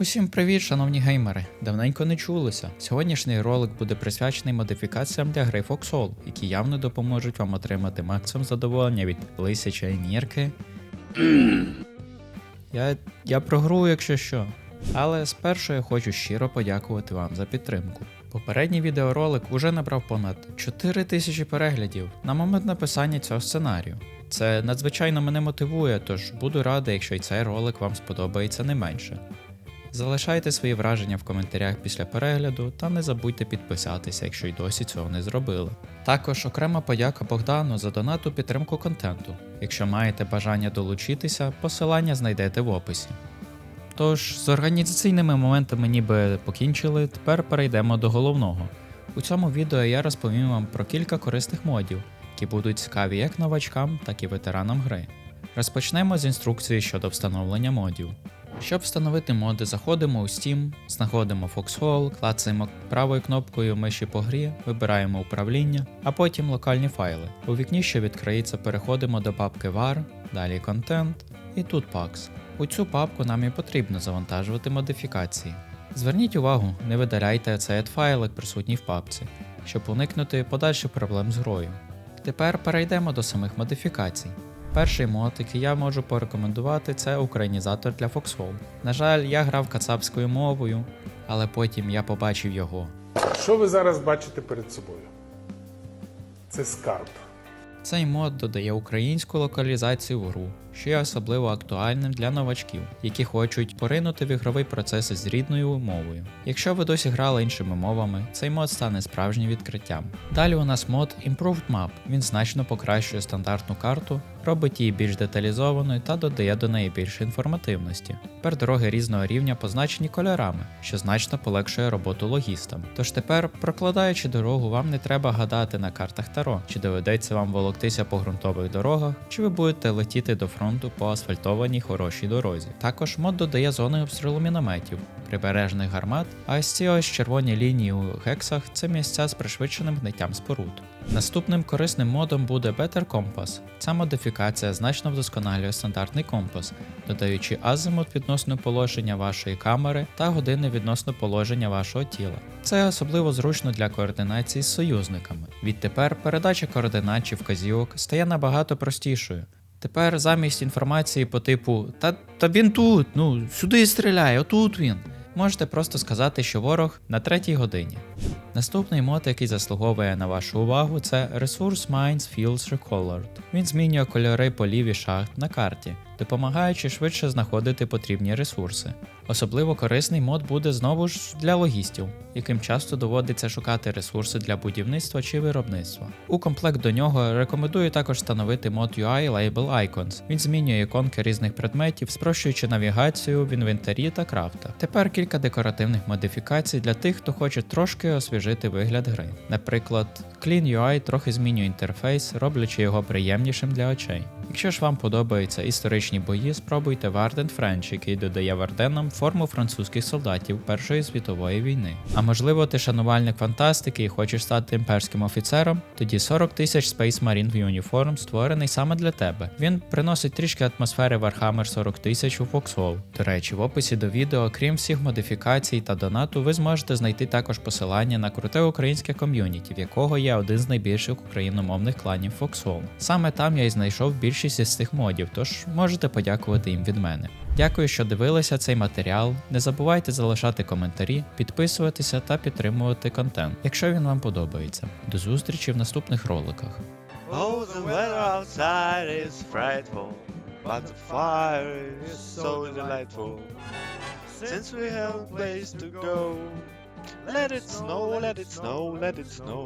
Усім привіт, шановні геймери! Давненько не чулися. Сьогоднішній ролик буде присвячений модифікаціям для гри Foxhole, які явно допоможуть вам отримати максимум задоволення від лисячої нірки. я, я про гру, якщо що. Але спершу я хочу щиро подякувати вам за підтримку. Попередній відеоролик уже набрав понад 4 тисячі переглядів на момент написання цього сценарію. Це надзвичайно мене мотивує, тож буду радий, якщо й цей ролик вам сподобається не менше. Залишайте свої враження в коментарях після перегляду та не забудьте підписатися, якщо й досі цього не зробили. Також окрема подяка Богдану за донату підтримку контенту. Якщо маєте бажання долучитися, посилання знайдете в описі. Тож, з організаційними моментами ніби покінчили, тепер перейдемо до головного. У цьому відео я розповім вам про кілька корисних модів, які будуть цікаві як новачкам, так і ветеранам гри. Розпочнемо з інструкції щодо встановлення модів. Щоб встановити моди, заходимо у Steam, знаходимо Foxhole, клацаємо правою кнопкою миші по грі, вибираємо управління, а потім локальні файли. У вікні, що відкриється, переходимо до папки var, далі Content і тут Packs. У цю папку нам і потрібно завантажувати модифікації. Зверніть увагу, не видаляйте цей файлик присутній в папці, щоб уникнути подальших проблем з грою. Тепер перейдемо до самих модифікацій. Перший мод, який я можу порекомендувати, це українізатор для Foxhole. На жаль, я грав кацапською мовою, але потім я побачив його. Що ви зараз бачите перед собою? Це скарб. Цей мод додає українську локалізацію в гру, що є особливо актуальним для новачків, які хочуть поринути в ігровий процес з рідною мовою. Якщо ви досі грали іншими мовами, цей мод стане справжнім відкриттям. Далі у нас мод Improved Map. Він значно покращує стандартну карту, робить її більш деталізованою та додає до неї більше інформативності. Тепер дороги різного рівня позначені кольорами, що значно полегшує роботу логістам. Тож тепер, прокладаючи дорогу, вам не треба гадати на картах Таро, чи доведеться вам волоктися по ґрунтових дорогах, чи ви будете летіти до фронту по асфальтованій хорошій дорозі. Також мод додає зони обстрілу мінометів, прибережних гармат, а ось ці ось червоні лінії у гексах це місця з пришвидшеним гниттям споруд. Наступним корисним модом буде Better Compass. Ця модифікація значно вдосконалює стандартний компас, додаючи азимут відносно положення вашої камери та години відносно положення вашого тіла. Це особливо зручно для координації з союзниками. Відтепер передача координат чи вказівок стає набагато простішою. Тепер замість інформації по типу Та, та він тут, ну сюди стріляє, отут він. Можете просто сказати, що ворог на третій годині. Наступний мод, який заслуговує на вашу увагу, це Resource Mines Fields Recolored. Він змінює кольори полів і шахт на карті, допомагаючи швидше знаходити потрібні ресурси. Особливо корисний мод буде знову ж для логістів, яким часто доводиться шукати ресурси для будівництва чи виробництва. У комплект до нього рекомендую також встановити мод UI Label Icons. Він змінює іконки різних предметів, спрощуючи навігацію в інвентарі та крафтах. Тепер кілька декоративних модифікацій для тих, хто хоче трошки освіжити вигляд гри. Наприклад, Clean UI трохи змінює інтерфейс, роблячи його приємнішим для очей. Якщо ж вам подобаються історичні бої, спробуйте Варден Френч, який додає варденам форму французьких солдатів Першої світової війни. А можливо, ти шанувальник фантастики і хочеш стати імперським офіцером? Тоді 40 тисяч Space Marine в Uniform створений саме для тебе. Він приносить трішки атмосфери Warhammer 40 тисяч у Foxhole. До речі, в описі до відео, крім всіх модифікацій та донату, ви зможете знайти також посилання на круте українське ком'юніті, в якого є один з найбільших україномовних кланів Foxhole. Саме там я і знайшов більшість із цих модів, тож можете подякувати їм від мене. Дякую, що дивилися цей матеріал. Не забувайте залишати коментарі, підписуватися та підтримувати контент, якщо він вам подобається. До зустрічі в наступних роликах. Oh. Since we have a place to go, let it snow, let it snow, let it snow.